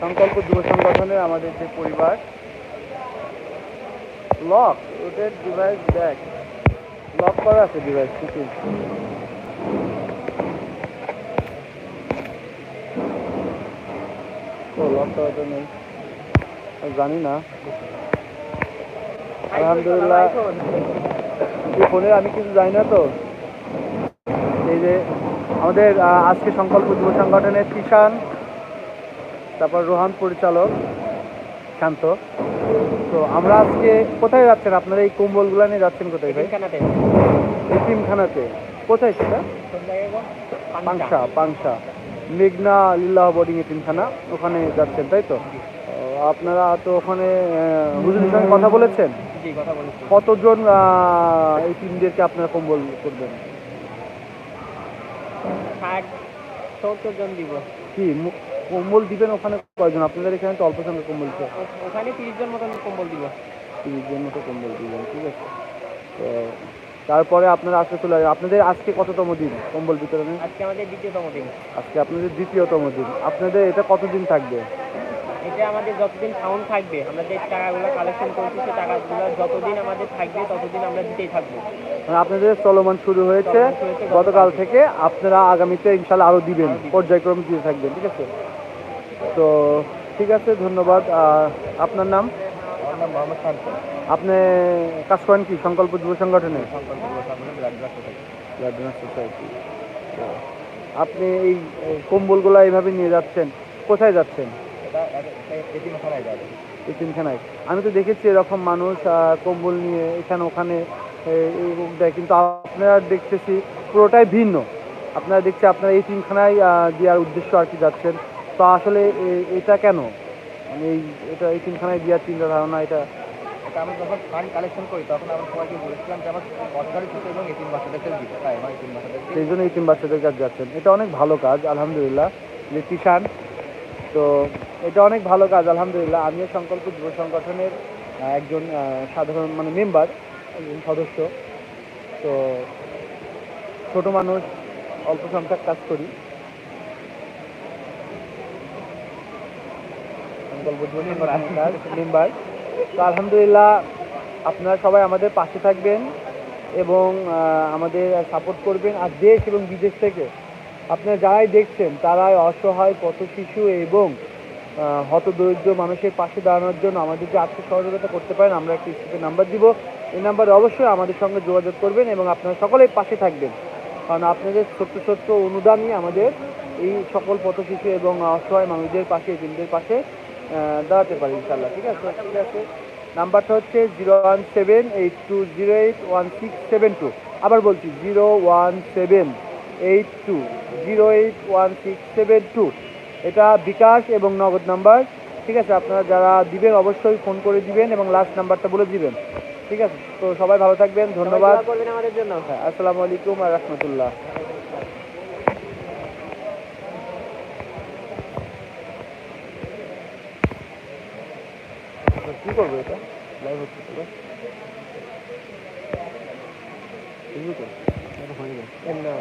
সংকল্প যুব সংগঠনের আমাদের যে পরিবার লক ওদের ডিভাইস ব্যাগ লক করা আছে ডিভাইস কিছু লক করা তো নেই জানি না। আলহামদুলিল্লাহ। এই ফোনে আমি কিছু জানি না তো। এই যে আমাদের আজকে সংকল্প যুব সংগঠনের কিষান তারপর রোহান পরিচালক শান্ত। তো আমরা আজকে কোথায় যাচ্ছেন? আপনারা এই কম্বলগুলো নিয়ে যাচ্ছেন কোথায় ভাই? এতিমখানাতে। কোথায় সেটা? পাংশা পাংশা। মেঘনা লিল্লাহ বোর্ডিং এতিমখানা ওখানে যাচ্ছেন তাই তো? আপনারা তো ওখানে হুজুরের সঙ্গে কথা বলেছেন? কতজন এই টিমদেরকে আপনারা কম্বল করবেন? ষাট সত্তর জন দিব। কি মু- কম্বল দিবেন ওখানে কয়জন? আপনাদের এখানে তো অল্প সংখ্যক কম্বল ও- ওখানে তিরিশ জন মতন কম্বল দিব। তিরিশ জন মতো কম্বল দিবেন ঠিক আছে। তো তারপরে আপনারা আসতে চলে আসবেন। আপনাদের আজকে কততম দিন কম্বল বিতরণে? আজকে আমাদের দ্বিতীয়তম দিন। আজকে আপনাদের দ্বিতীয়তম দিন। আপনাদের এটা কতদিন থাকবে? এটা আমাদের যতদিন সাউন্ড থাকবে আমরা যে টাকাগুলো কালেকশন করছি সেই টাকাগুলো যতদিন আমাদের থাকবে ততদিন আমরা দিতেই থাকব। মানে আপনাদের চলমান শুরু হয়েছে গতকাল থেকে আপনারা আগামীতে ইনশাল্লাহ আরও দিবেন পর্যায়ক্রমে দিয়ে থাকবেন ঠিক আছে? তো ঠিক আছে ধন্যবাদ। আপনার নাম? আপনি কাজ করেন কি? সংকল্প যুব সংগঠনে? সোসাইটি। আপনি এই কম্বলগুলো এইভাবে নিয়ে যাচ্ছেন কোথায় যাচ্ছেন? এতিমখানায় আমি তো দেখেছি এরকম মানুষ কম্বল নিয়ে এখানে ওখানে দেয় কিন্তু আপনারা দেখতেছি পুরোটাই ভিন্ন। আপনারা দেখছি আপনারা এই তিনখানায় দেওয়ার উদ্দেশ্য আর কি যাচ্ছেন। তো আসলে এটা কেন? মানে এই এটা এই তিনখানায় দেওয়ার চিন্তা ধারণা এটা এটা আমরা যখন ফান্ড কালেকশন করি তখন আমরা সবাইকে বলেছিলাম যে আমার সরকারি ছোটো এবং এতিম বাচ্চাদেরকে দিতে। তাই আমার এতিম বাচ্চাদেরকে সেই জন্য তিন বাচ্চাদের কাছে যাচ্ছেন। এটা অনেক ভালো কাজ আলহামদুলিল্লাহ। যে কিষান তো এটা অনেক ভালো কাজ, আলহামদুলিল্লাহ। আমিও সংকল্প, যুব সংগঠনের একজন সাধারণ মানে মেম্বার, একজন সদস্য। তো ছোট মানুষ, অল্প সংখ্যক কাজ করি। সংকল্প মেম্বার। তো আলহামদুলিল্লাহ, আপনারা সবাই আমাদের পাশে থাকবেন এবং আমাদের সাপোর্ট করবেন আর দেশ এবং বিদেশ থেকে। আপনারা যারাই দেখছেন, তারাই অসহায় পথ শিশু এবং হতদরিদ্র মানুষের পাশে দাঁড়ানোর জন্য আমাদের যে আর্থিক সহযোগিতা করতে পারেন, আমরা একটি স্ক্রিপে নাম্বার দিব। এই নাম্বারে অবশ্যই আমাদের সঙ্গে যোগাযোগ করবেন এবং আপনারা সকলেই পাশে থাকবেন। কারণ আপনাদের ছোট্ট ছোট্ট অনুদানই আমাদের এই সকল পথ শিশু এবং অসহায় মানুষদের পাশে এজেন্টদের পাশে দাঁড়াতে পারে ইনশাল্লাহ ঠিক আছে? ঠিক আছে? নাম্বারটা হচ্ছে zero one seven eight two zero eight one six seven two আবার বলছি zero one seven eight two zero eight one six seven two এটা বিকাশ এবং নগদ নাম্বার। ঠিক আছে আপনারা যারা দিবেন অবশ্যই ফোন করে দিবেন এবং লাস্ট নাম্বারটা বলে দিবেন। ঠিক আছে তো সবাই ভালো থাকবেন ধন্যবাদ। আমাদের জন্য। হ্যাঁ আসসালামু আলাইকুম আর রহমতুল্লাহ। কি করব এটা? লাইভ হচ্ছে তো। বুঝলি তো এটা হয়ে না।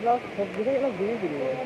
Biraz, biraz geri geliyor.